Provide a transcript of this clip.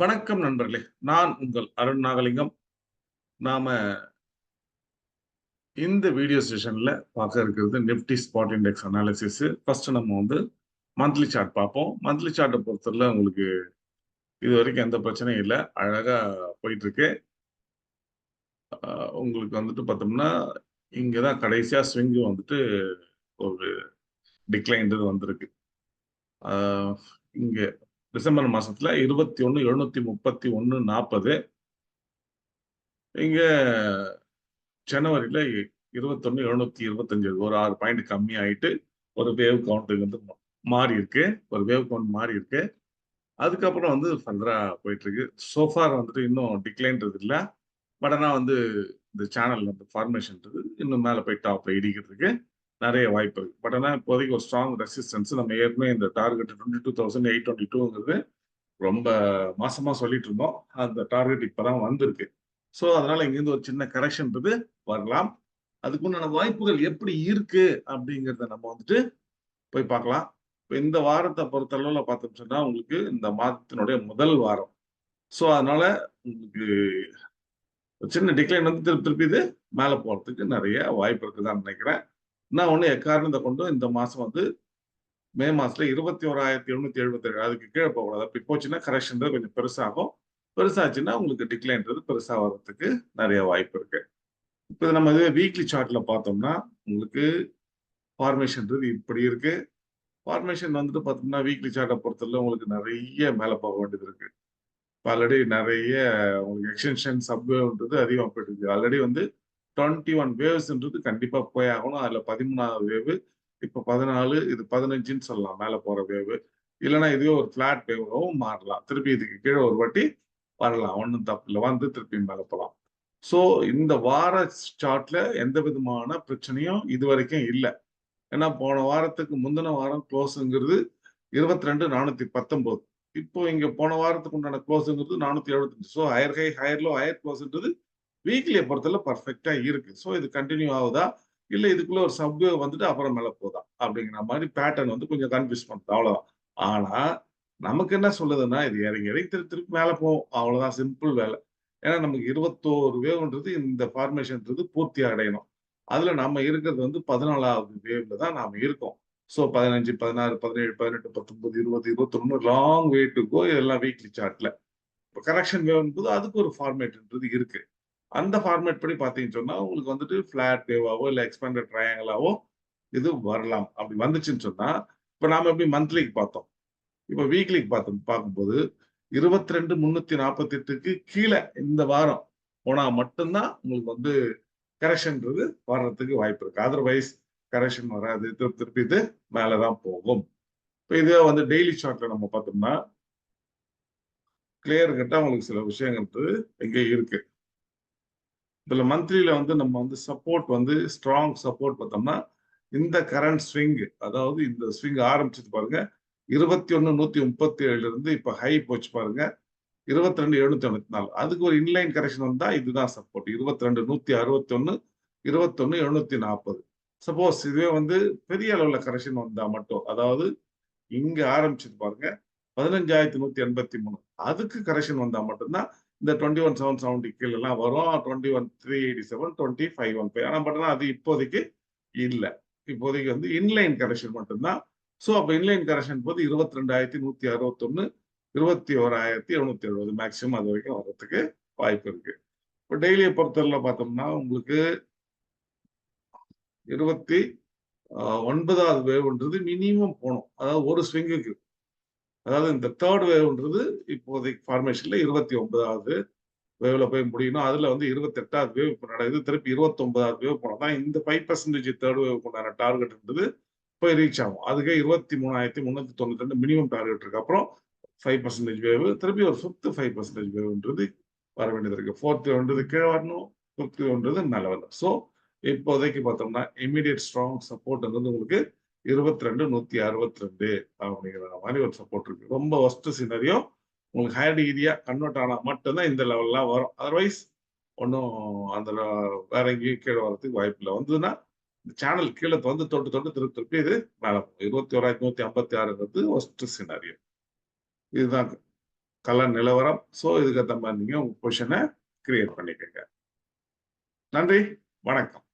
வணக்கம் நண்பர்களே நான் உங்கள் அருண் நாகலிங்கம். நாம இந்த வீடியோ செஷன்ல பார்க்க இருக்கிறது Nifty spot index analysis first நம்ம வந்து மந்த்லி சார்ட் பார்ப்போம். மந்த்லி சார்ட்டை பொறுத்தவரை உங்களுக்கு இது வரைக்கும் எந்த பிரச்சனையும் இல்லை. அழகா போயிட்டு இருக்கு உங்களுக்கு வந்துட்டு பார்த்தோம்னா இங்கே தான் கடைசியா ஸ்விங்கு வந்துட்டு ஒரு டிக்ளைன்றது வந்திருக்கு. இங்கே இங்க டிசம்பர் மாசத்துல இருபத்தி ஒன்று எழுநூத்தி முப்பத்தி ஒன்று நாற்பது இங்க ஜனவரியில இருபத்தொன்னு எழுநூத்தி இருபத்தஞ்சு. ஒரு ஆறு பாயிண்ட் கம்மி ஆயிட்டு ஒரு வேவ் கவுண்ட் வந்து மாறி இருக்கு. ஒரு வேவ் கவுண்ட் மாறி இருக்கு. அதுக்கப்புறம் வந்து ஃபர்தரா போயிட்டு இருக்கு சோஃபார் வந்துட்டு இன்னும் டிக்ளைன்றது இல்லை. பட் ஆனால் வந்து இந்த சேனல் வந்து ஃபார்மேஷன்றது இன்னும் மேலே போய் டாப்ல இடிக்கிறதுக்கு நிறைய வாய்ப்பு. பட் ஆனால் இப்போதைக்கு ஒரு ஸ்ட்ராங் ரெசிஸ்டன்ஸ் நம்ம ஏற்கனவே இந்த target twenty two thousand eight twenty டூங்கிறது ரொம்ப மாசமா சொல்லிட்டு இருந்தோம். அந்த டார்கெட் இப்பதான் வந்திருக்கு. ஸோ அதனால இங்கேருந்து ஒரு சின்ன கரெக்ஷன்றது வரலாம். அதுக்குண்டான வாய்ப்புகள் எப்படி இருக்கு அப்படிங்கிறத நம்ம வந்துட்டு போய் பார்க்கலாம். இப்போ இந்த வாரத்தை பொறுத்தளவில் பார்த்தோம் சொன்னா உங்களுக்கு இந்த மாதத்தினுடைய முதல் வாரம். ஸோ அதனால உங்களுக்கு ஒரு சின்ன டிக்ளைன் வந்து திருப்பி திருப்பி இது மேலே போகிறதுக்கு நிறைய வாய்ப்பு இருக்குதான்னு நினைக்கிறேன். நான் ஒன்று எக்காரணத்தை கொண்டும் இந்த மாதம் வந்து மே மாதத்தில் இருபத்தி ஓராயிரத்தி எழுநூத்தி எழுபத்தி ஏழு அதுக்கு கீழே போகக்கூடாது அப்படி போச்சுன்னா கரெக்ஷன் கொஞ்சம் பெருசாகும். பெருசாச்சுன்னா உங்களுக்கு டிக்ளைன்றது பெருசாக வர்றதுக்கு நிறைய வாய்ப்பு இருக்கு. இப்போ நம்ம இது வீக்லி சார்ட்ல பார்த்தோம்னா உங்களுக்கு ஃபார்மேஷன்றது இப்படி இருக்கு. ஃபார்மேஷன் வந்துட்டு பார்த்தோம்னா வீக்லி சார்ட்டை பொறுத்தவரை உங்களுக்கு நிறைய மேலே போக வேண்டியது இருக்கு. ஆல்ரெடி நிறைய உங்களுக்கு எக்ஸ்டென்ஷன் சப்வேவ்ன்றது அதிகமாக போயிட்டு இருக்கு. ஆல்ரெடி வந்து டுவெண்ட்டி ஒன் வேவ்ஸ்ன்றது கண்டிப்பா போய் ஆகணும். அதுல பதிமூணாவது வேவு இப்போ பதினாலு இது பதினஞ்சுன்னு சொல்லலாம். மேலே போற வேவு இல்லைன்னா இதுவே ஒரு ஃப்ளாட் வேவாகவும் மாறலாம். திருப்பி இதுக்கு கீழே ஒரு வாட்டி வரலாம். ஒன்றும் தப்பு இல்லை. வந்து திருப்பி மேலே போகலாம் ஸோ இந்த வார சார்ட்ல எந்த விதமான பிரச்சனையும் இது வரைக்கும் இல்லை. ஏன்னா போன வாரத்துக்கு முந்தின வாரம் க்ளோஸுங்கிறது இருபத்தி ரெண்டு நானூத்தி பத்தொன்பது இப்போ இங்க போன வாரத்துக்கு உண்டான க்ளோஸுங்கிறது நானூத்தி எழுபத்தஞ்சு so higher high higher low higher க்ளோஸ்ன்றது வீக்லியை பொறுத்தல பர்ஃபெக்டா இருக்கு. ஸோ இது கண்டினியூ ஆகுதா? இல்லை இதுக்குள்ள ஒரு சப்வே வந்துட்டு அப்புறம் மேலே போதா? அப்படிங்கிற மாதிரி பேட்டர்ன் வந்து கொஞ்சம் கன்ஃபியூஸ் பண்ணுது. அவ்வளோதான் ஆனா நமக்கு என்ன சொல்லுதுன்னா இது இறங்கி இறங்கி திருப்பி திருப்பி மேலே போவோம் அவ்வளோதான் சிம்பிள் வேலை. ஏன்னா நமக்கு இருபத்தோரு வேவ்ன்றது இந்த ஃபார்மேஷன்ன்றது பூர்த்தி அடையணும். அதுல நம்ம இருக்கிறது வந்து பதினாலாவது வேவ்ல தான் நாம இருக்கோம். ஸோ பதினஞ்சு பதினாறு பதினேழு பதினெட்டு பத்தொன்பது இருபது இருபத்தொன்னு லாங் வே டு கோ இதெல்லாம் வீக்லி சார்ட்ல இப்போ கரெக்ஷன் வேவ்ன்றது அதுக்கு ஒரு ஃபார்மேட்ன்றது இருக்கு. அந்த ஃபார்மேட் படி பார்த்தீங்கன்னு சொன்னா உங்களுக்கு வந்துட்டு ஃபிளாட் வேவாவோ இல்லை எக்ஸ்பேண்டட் ட்ரையாங்கிளாவோ இது வரலாம். அப்படி வந்துச்சுன்னு சொன்னா இப்போ நாம எப்படி மந்த்லிக்கு பார்த்தோம். இப்போ வீக்லிக்கு பார்த்தோம் பார்க்கும்போது இருபத்தி ரெண்டு முன்னூத்தி நாற்பத்தி எட்டுக்கு கீழே இந்த வாரம் போனா மட்டும்தான் உங்களுக்கு வந்து கரெக்ஷன்றது வர்றதுக்கு வாய்ப்பு இருக்கு. அதர்வைஸ் கரெக்ஷன் வராது திருப்பி திருப்பி இது மேலதான் போகும். இப்போ இதே வந்து டெய்லி சார்ட்ல நம்ம பார்த்தோம்னா கிளியர் கட்டா உங்களுக்கு சில விஷயங்கள் இங்கே இருக்கு. இதுல மந்த்லியில வந்து நம்ம வந்து சப்போர்ட் வந்து ஸ்ட்ராங் சப்போர்ட் பார்த்தோம்னா இந்த கரண்ட் ஸ்விங் அதாவது இந்த ஸ்விங் ஆரம்பிச்சது பாருங்க இருபத்தி ஒன்னு நூத்தி முப்பத்தி ஏழுல இருந்து இப்ப ஹை போச்சு பாருங்க இருபத்தி ரெண்டு எழுநூத்தி தொண்ணூத்தி நாலு அதுக்கு ஒரு இன்லைன் கரெக்ஷன் வந்தா இதுதான் சப்போர்ட் இருபத்தி ரெண்டு நூத்தி அறுபத்தி ஒன்னு இருபத்தொன்னு எழுநூத்தி நாற்பது சப்போஸ் இதுவே வந்து பெரிய அளவுல கரெக்ஷன் வந்தா மட்டும் அதாவது இங்க ஆரம்பிச்சது பாருங்க பதினஞ்சாயிரத்தி நூத்தி எண்பத்தி மூணு. அதுக்கு கரெக்ஷன் வந்தா மட்டும்தான் இந்த டுவெண்ட்டி ஒன் செவன் செவன்டி கீழெல்லாம் வரும். Twenty one three eighty seven twenty five one five ஆனால் பட் அது இப்போதைக்கு இல்லை. இப்போதைக்கு வந்து இன்லைன் கரெக்ஷன் மட்டும்தான். ஸோ அப்போ இன்லைன் கரெக்ஷன் போது இருபத்தி ரெண்டாயிரத்தி நூற்றி அறுபத்தொன்னு இருபத்தி ஓராயிரத்தி எழுநூத்தி எழுபது மேக்சிமம் அது வரைக்கும் வர்றதுக்கு வாய்ப்பு இருக்கு. இப்போ டெய்லியை பொறுத்தவரை பார்த்தோம்னா உங்களுக்கு இருபத்தி ஒன்பதாவது வேவ்ன்றது மினிமம் போகணும். அதாவது ஒரு ஸ்விங்குக்கு அதாவது இந்த தேர்ட் வேவ்ன்றது இப்போதைக்கு ஃபார்மேஷன்ல இருபத்தி ஒன்பதாவது வேவ்ல போய் முடியணும். அதுல வந்து இருபத்தி எட்டாவது வேவ் இப்போ நடக்குது திருப்பி இருபத்தி ஒன்பதாவது வேவ் போனால் தான் இந்த ஃபைவ் பர்சன்டேஜ் தேர்ட் வேவ் உண்டான டார்கெட்ன்றது போய் ரீச் ஆகும். அதுக்கே இருபத்தி மூணாயிரத்தி முந்நூற்றி தொண்ணூத்தி ரெண்டு மினிமம் டார்கெட் இருக்கு. அப்புறம் ஃபைவ் பர்சன்டேஜ் வேவ் திருப்பி ஒரு ஃபிஃப்த் ஃபைவ் பர்சன்டேஜ் வேவ்ன்றது வர வேண்டியது இருக்கு. ஃபோர்த் வேவ்ன்றது கீழே வரணும். ஃபிஃப்த் வேவ்ன்றது மேலே வரணும். ஸோ இப்போதைக்கு பார்த்தோம்னா இமீடியட் ஸ்ட்ராங் சப்போர்ட் வந்து உங்களுக்கு இருபத்தி ரெண்டு நூத்தி அறுபத்தி ரெண்டு அப்படிங்கிற மாதிரி ஒரு சப்போர்ட் இருக்கு. ரொம்ப ஒஸ்ட் சினரியோ உங்களுக்கு ஹையர் டிகிரியா கன்வெர்ட் ஆனால் மட்டும்தான் இந்த லெவல்லாம் வரும். அதர்வைஸ் ஒன்றும் அந்த வேற எங்கேயும் கீழே வரதுக்கு வாய்ப்பு இல்லை. வந்ததுன்னா இந்த சேனல் கீழே வந்து தொட்டு தொட்டு திருப்பி திருப்பி இது மேலே போகும். இருபத்தி ஓராயிரத்தி நூத்தி ஐம்பத்தி ஆறுங்கிறது ஒஸ்ட் சினாரியோ இதுதான் கல நிலவரம். ஸோ இதுக்கேற்ற மாதிரி நீங்க உங்க பொசிஷனை கிரியேட் பண்ணிக்கோங்க. நன்றி. வணக்கம்.